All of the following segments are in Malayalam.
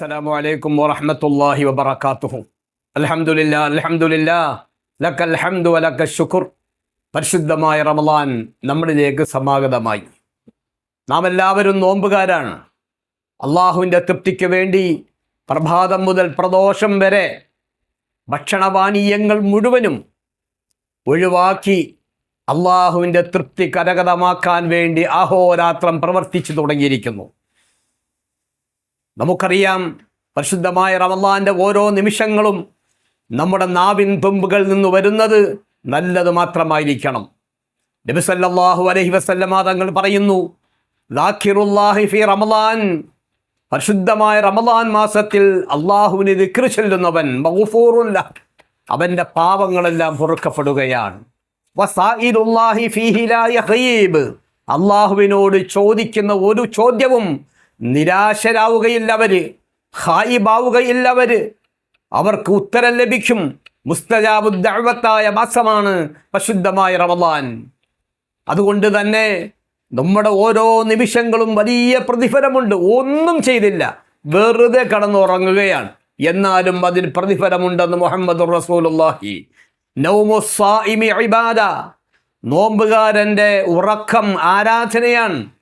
അസ്സലാമു അലൈക്കും വറഹ്മത്തുള്ളാഹി വബറകാതുഹു. അൽഹംദുലില്ലാ അൽഹംദുലില്ലാ ലക്കൽ ഹംദു വലക്ക ശുക്ർ. പരിശുദ്ധമായ റമളാൻ നമ്മളിലേക്ക് സമാഗതമായി. നാം എല്ലാവരും നോമ്പുകാരാണ്. അള്ളാഹുവിന്റെ തൃപ്തിക്ക് വേണ്ടി പ്രഭാതം മുതൽ പ്രദോഷം വരെ ഭക്ഷണപാനീയങ്ങൾ മുഴുവനും ഒഴിവാക്കി അള്ളാഹുവിന്റെ തൃപ്തി കരകതമാക്കാൻ വേണ്ടി അഹോരാത്രം പ്രവർത്തിച്ചു തുടങ്ങിയിരിക്കുന്നു. നമുക്കറിയാം പരിശുദ്ധമായ റമല്ലാന്റെ ഓരോ നിമിഷങ്ങളും നമ്മുടെ നാവിൻ തുമ്പുകളിൽ നിന്ന് വരുന്നത് നല്ലത് മാത്രമായിരിക്കണം നബിസല്ലാഹു അലഹി വസല്ലമ തങ്ങൾ പറയുന്നു "ദാക്കിറുല്ലാഹി ഫി റമലാൻ പരിശുദ്ധമായ റമലാൻ മാസത്തിൽ അള്ളാഹുവിന് ദിക്ർ ചെല്ലുന്നവൻ മൗഫൂറുല്ല. അവന്റെ പാവങ്ങളെല്ലാം പൊറുക്കപ്പെടുകയാണ്. അള്ളാഹുവിനോട് ചോദിക്കുന്ന ഒരു ചോദ്യവും നിരാശരാവുകയില്ല അവർ ഹായിബാവുകയില്ല അവർ അവർക്ക് ഉത്തരം ലഭിക്കും. മുസ്തജാബുദ്ദായ മാസമാണ് പരിശുദ്ധമായ റമദാൻ. അതുകൊണ്ട് തന്നെ നമ്മുടെ ഓരോ നിമിഷങ്ങളും വലിയ പ്രതിഫലമുണ്ട്. ഒന്നും ചെയ്തില്ല. വെറുതെ കടന്നുറങ്ങുകയാണ്. എന്നാലും അതിന് പ്രതിഫലമുണ്ടെന്ന് മുഹമ്മദ് റസൂലുള്ളാഹി. നൗമുസ്സായിമി ഇബാദ. നോമ്പുകാരന്റെ ഉറക്കം ആരാധനയാണ്.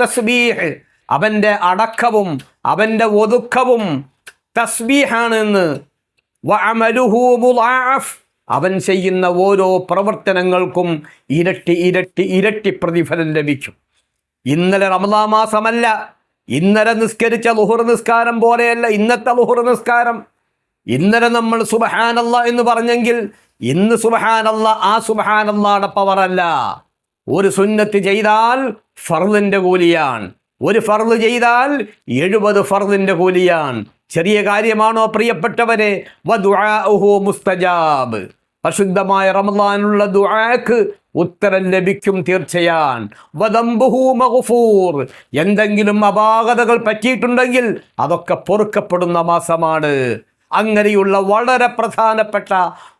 തസ്ബീഹ്. അവന്റെ അടക്കവും അവന്റെ ഒതുക്കവും തസ്ബീഹാണെന്ന് അവൻ ചെയ്യുന്ന ഓരോ പ്രവർത്തനങ്ങൾക്കും ഇരട്ടി ഇരട്ടി ഇരട്ടി പ്രതിഫലം ലഭിക്കും. ഇന്നലെ റമദാ മാസമല്ല. ഇന്നലെ നിസ്കരിച്ച ലുഹുർ നിസ്കാരം പോലെയല്ല ഇന്നത്തെ ലുഹുർ നിസ്കാരം. ഇന്നലെ നമ്മൾ സുബഹാനല്ല എന്ന് പറഞ്ഞെങ്കിൽ ഇന്ന് സുബഹാനല്ല ആ സുബഹാനല്ലയുടെ പവറല്ല ഒരു സുന്നത്ത് ചെയ്താൽ ഫർദിന്റെ കൂലിയാണ്. ഒരു ഫർദ് ചെയ്താൽ എഴുപത് ഫർദിന്റെ കൂലിയാണ്. ചെറിയ കാര്യമാണോ പ്രിയപ്പെട്ടവരെ? മുസ്തജാബ്. പരിശുദ്ധമായ റമദാനുള്ള ദുആക്ക് ഉത്തരം ലഭിക്കും തീർച്ചയാൻ. മഗ്ഫൂർ. എന്തെങ്കിലും അപാകതകൾ പറ്റിയിട്ടുണ്ടെങ്കിൽ അതൊക്കെ പൊറുക്കപ്പെടുന്ന മാസമാണ്. അങ്ങനെയുള്ള വളരെ പ്രധാനപ്പെട്ട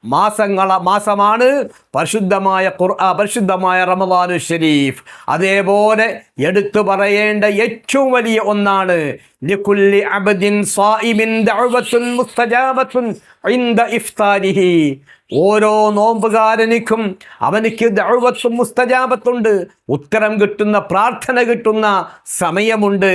മാസങ്ങള മാസമാണ് പരിശുദ്ധമായ പരിശുദ്ധമായ റമദാനു ഷരീഫ് അതേപോലെ എടുത്തു പറയേണ്ട ഏറ്റവും വലിയ ഒന്നാണ് ഇൻദ ഇഫ്താരിഹി. ഓരോ നോമ്പുകാരനിക്കും അവനിക്ക് ദഅവത്തും മുസ്തജാബത്തുണ്ട് ഉത്തരം കിട്ടുന്ന പ്രാർത്ഥന കിട്ടുന്ന സമയമുണ്ട്.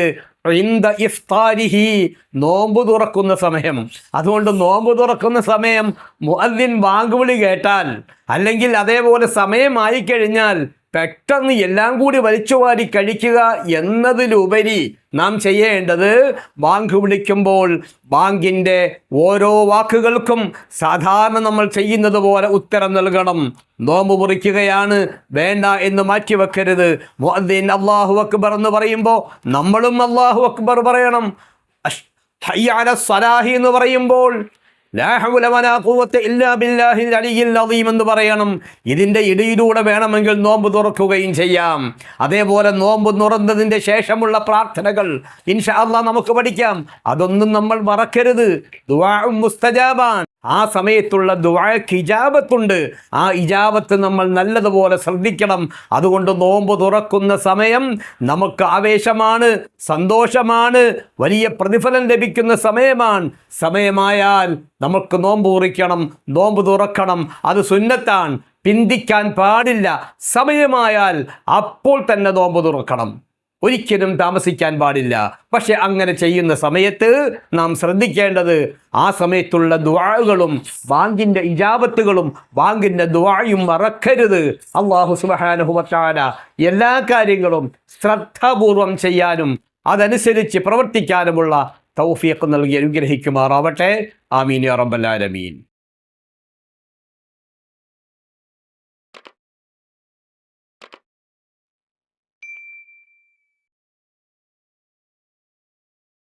ഇന്ദ ഇഫ്താരിഹി നോമ്പ് തുറക്കുന്ന സമയം. അതുകൊണ്ട് നോമ്പ് തുറക്കുന്ന സമയം മുഅദ്ദിൻ വാങ്കുവിളി കേട്ടാൽ അല്ലെങ്കിൽ അതേപോലെ സമയമായി കഴിഞ്ഞാൽ പെട്ടെന്ന് എല്ലാം കൂടി വലിച്ചുവാരി കഴിക്കുക എന്നതിലുപരി നാം ചെയ്യേണ്ടത് ബാങ്ക് വിളിക്കുമ്പോൾ ബാങ്കിന്റെ ഓരോ വാക്കുകൾക്കും സാധാരണ നമ്മൾ ചെയ്യുന്നത് പോലെ ഉത്തരം നൽകണം. നോമ്പ് മുറിക്കുകയാണ് വേണ്ട എന്ന് മാറ്റിവെക്കരുത്. അള്ളാഹു അക്ബർ എന്ന് പറയുമ്പോൾ നമ്മളും അള്ളാഹു അക്ബർ പറയണം. സലാഹി എന്ന് പറയുമ്പോൾ എന്ന് പറയണം. ഇതിന്റെ ഇടയിലൂടെ വേണമെങ്കിൽ നോമ്പ് തുറക്കുകയും ചെയ്യാം. അതേപോലെ നോമ്പ് തുറന്നതിന്റെ ശേഷമുള്ള പ്രാർത്ഥനകൾ ഇൻഷാ നമുക്ക് പഠിക്കാം. അതൊന്നും നമ്മൾ മറക്കരുത്. ദുവാ മുസ്തജാബാൻ. ആ സമയത്തുള്ള ദുവാക്ക് ഇജാബത്തുണ്ട് ആ ഇജാബത്ത് നമ്മൾ നല്ലതുപോലെ ശ്രദ്ധിക്കണം. അതുകൊണ്ട് നോമ്പ് തുറക്കുന്ന സമയം നമുക്ക് ആവേശമാണ് സന്തോഷമാണ് വലിയ പ്രതിഫലം ലഭിക്കുന്ന സമയമാണ്. സമയമായാൽ നമുക്ക് നോമ്പ് കുറിക്കണം നോമ്പ് തുറക്കണം. അത് സുന്നത്താണ്. പിന്തിക്കാൻ പാടില്ല. സമയമായാൽ അപ്പോൾ തന്നെ നോമ്പ് തുറക്കണം. ഒരിക്കലും താമസിക്കാൻ പാടില്ല. പക്ഷെ അങ്ങനെ ചെയ്യുന്ന സമയത്ത് നാം ശ്രദ്ധിക്കേണ്ടത് ആ സമയത്തുള്ള ദുആകളും ബാങ്കിന്റെ ഇജാബത്തുകളും ബാങ്കിന്റെ ദുആയും മറക്കരുത്. അള്ളാഹു സുബാനുഹുബാന എല്ലാ കാര്യങ്ങളും ശ്രദ്ധാപൂർവം ചെയ്യാനും അതനുസരിച്ച് പ്രവർത്തിക്കാനുമുള്ള തൗഫീഖ് നൽകി അനുഗ്രഹിക്കുമാറാവട്ടെ. ആമീൻ ആലമീൻ.